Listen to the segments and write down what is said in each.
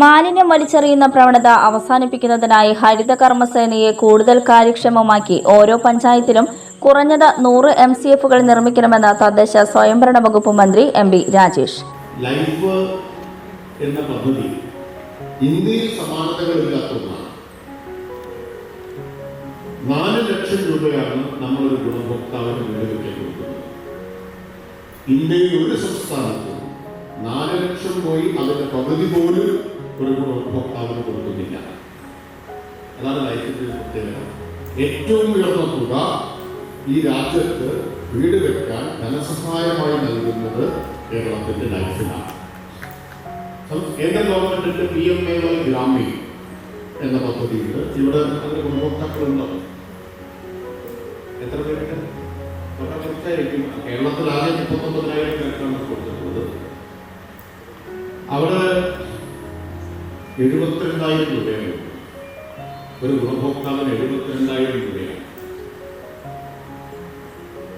മാലിന്യം വലിച്ചെറിയുന്ന പ്രവണത അവസാനിപ്പിക്കുന്നതിനായി ഹരിത കർമ്മസേനയെ കൂടുതൽ കാര്യക്ഷമമാക്കി ഓരോ പഞ്ചായത്തിലും കുറഞ്ഞത് നൂറ് എം സി എഫുകൾ നിർമ്മിക്കണമെന്ന് തദ്ദേശ സ്വയംഭരണ വകുപ്പ് മന്ത്രി എം ബി രാജേഷ്. ലൈഫ് എന്ന പദ്ധതി ഇന്ത്യയിൽ സമാനതകളില്ലാത്ത നാല് ലക്ഷം രൂപയാണ് നമ്മളൊരു ഗുണഭോക്താവിന് ഇന്ത്യയിൽ ഒരു സംസ്ഥാനത്തും നാല് ലക്ഷം പോയി അതിന്റെ പകുതി പോലും ഒരു ഉപഭോക്താവിന് കൊടുക്കുന്നില്ല. അതാണ് ലൈഫിന്റെ ഒരു പ്രത്യേകത. ഏറ്റവും ഉയർന്ന തുക ഈ രാജ്യത്ത് വീട് വെക്കാൻ ധനസഹായമായി നൽകുന്നത് കേരളത്തിന്റെ ലൈഫിലാണ്. കേന്ദ്ര ഗവൺമെന്റിന്റെ P M A Y Gramin എന്ന പദ്ധതിയുണ്ട്. ഇവിടെ അതിന്റെ ഗുണഭോക്താക്കളുണ്ടോ. എത്ര പേരുണ്ട് കേരളത്തിൽ ആകെ മുപ്പത്തൊമ്പതിനായിരം പേർക്കാണ് കൊടുത്തിട്ടുള്ളത്. അവിടെ എഴുപത്തിരണ്ടായിരം രൂപയാണ്. ഒരു ഗുണഭോക്താവിന് എഴുപത്തിരണ്ടായിരം രൂപയാണ്.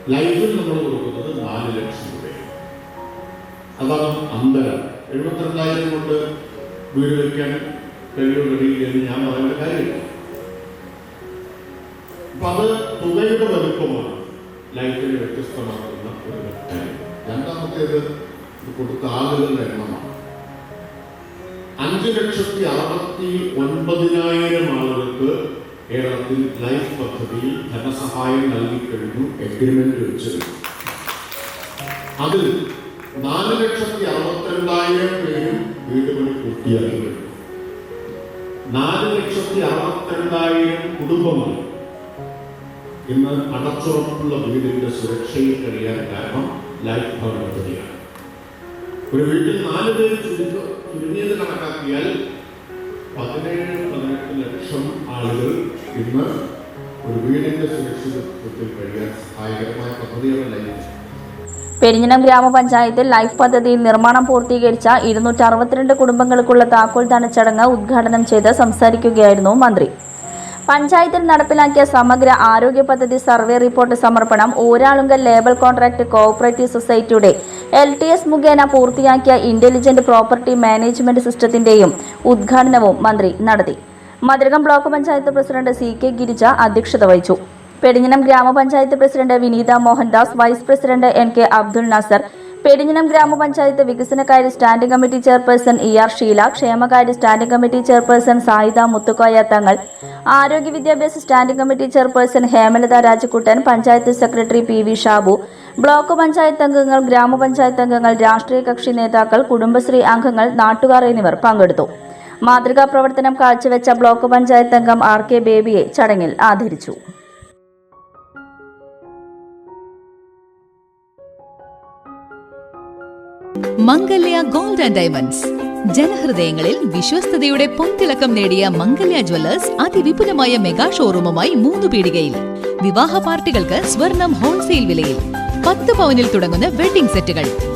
ലൈഫിൽ നമ്മൾ കൊടുക്കുന്നത് നാല് ലക്ഷം രൂപയാണ്. അതാണ് അന്തരം. എഴുപത്തിരണ്ടായിരം കൊണ്ട് വീട് വയ്ക്കാൻ കഴിയുമെങ്കിൽ എന്ന് ഞാൻ പറയുന്ന കാര്യമില്ല. അപ്പൊ അത് തുകയുടെ വലുപ്പമാണ്. ലൈഫിനെ വ്യത്യസ്തമാക്കുന്ന ഒരു കാര്യം രണ്ടാമത്തേത് കൊടുത്ത ആളുകളുടെ എണ്ണമാണ്. അഞ്ച് ലക്ഷത്തി അറുപത്തി ഒൻപതിനായിരം ആളുകൾക്ക് കേരളത്തിൽ ലൈഫ് പദ്ധതിയിൽ ധനസഹായം നൽകിക്കഴിഞ്ഞു എഗ്രിമെന്റ് വെച്ചിരുന്നു. അതിൽ നാല് ലക്ഷത്തി അറുപത്തിരണ്ടായിരം പേരും വീട് പൂർത്തിയാക്കി നാല് ലക്ഷത്തി അറുപത്തിരണ്ടായിരം കുടുംബങ്ങൾ ഇന്ന് അടച്ചുറപ്പുള്ള വീടിന്റെ സുരക്ഷയിൽ കഴിയാൻ കാരണം ലൈഫ് ഭവൻ പദ്ധതിയാണ്. ഒരു വീട്ടിൽ നാല് പേര് ചുരുങ്ങിയത് കണക്കാക്കിയാൽ പതിനേഴ് പതിനെട്ട് ലക്ഷം ആളുകൾ ഇന്ന് ഒരു വീടിന്റെ സുരക്ഷിതത്വത്തിൽ കഴിയാൻ സഹായകരമായ പദ്ധതിയാണ് പെരിഞ്ഞനം ഗ്രാമപഞ്ചായത്തിൽ ലൈഫ് പദ്ധതിയിൽ നിർമ്മാണം പൂർത്തീകരിച്ച ഇരുന്നൂറ്റി അറുപത്തിരണ്ട് കുടുംബങ്ങൾക്കുള്ള താക്കോൽദാന ചടങ്ങ് ഉദ്ഘാടനം ചെയ്ത് സംസാരിക്കുകയായിരുന്നു മന്ത്രി. പഞ്ചായത്തിൽ നടപ്പിലാക്കിയ സമഗ്ര ആരോഗ്യ പദ്ധതി സർവേ റിപ്പോർട്ട് സമർപ്പണം ഊരാളുങ്കൽ ലേബൽ കോൺട്രാക്ട് കോഓപ്പറേറ്റീവ് സൊസൈറ്റിയുടെ എൽ ടി എസ് മുഖേന പൂർത്തിയാക്കിയ ഇന്റലിജന്റ് പ്രോപ്പർട്ടി മാനേജ്മെന്റ് സിസ്റ്റത്തിന്റെയും ഉദ്ഘാടനവും മന്ത്രി നടത്തി. Madhurakam block panchayat president C K Girija അധ്യക്ഷത വഹിച്ചു. പെരിഞ്ഞനം ഗ്രാമപഞ്ചായത്ത് president Vineetha Mohandas vice president N K Abdul Nasar Perinjanam ഗ്രാമപഞ്ചായത്ത് വികസനകാര്യ standing committee chairperson E R Sheela ക്ഷേമകാര്യ standing committee chairperson Sayida Muthukoya Thangal ആരോഗ്യ വിദ്യാഭ്യാസ standing committee chairperson Hemalatha Rajakuttan panchayat secretary P V Shabu block panchayat അംഗങ്ങൾ ഗ്രാമപഞ്ചായത്ത് അംഗങ്ങൾ രാഷ്ട്രീയ കക്ഷി നേതാക്കൾ കുടുംബശ്രീ അംഗങ്ങൾ നാട്ടുകാർ എന്നിവർ പങ്കെടുത്തു. മാതൃകാ പ്രവർത്തനം കാഴ്ചവെച്ച ബ്ലോക്ക് പഞ്ചായത്ത് അംഗം ആർ കെ ബേബിയെ ചടങ്ങിൽ ആദരിച്ചു. Mangalya gold and diamonds. ജനഹൃദയങ്ങളിൽ വിശ്വസ്തയുടെ പൊൻതിളക്കം നേടിയ മംഗല്യ ജ്വല്ലേഴ്സ് അതിവിപുലമായ മെഗാ ഷോറൂമുമായി മൂന്ന് പീടികയിൽ. വിവാഹ പാർട്ടികൾക്ക് സ്വർണം ഹോൾസെയിൽ വിലയിൽ. പത്ത് പവനിൽ തുടങ്ങുന്ന വെഡിംഗ് സെറ്റുകൾ.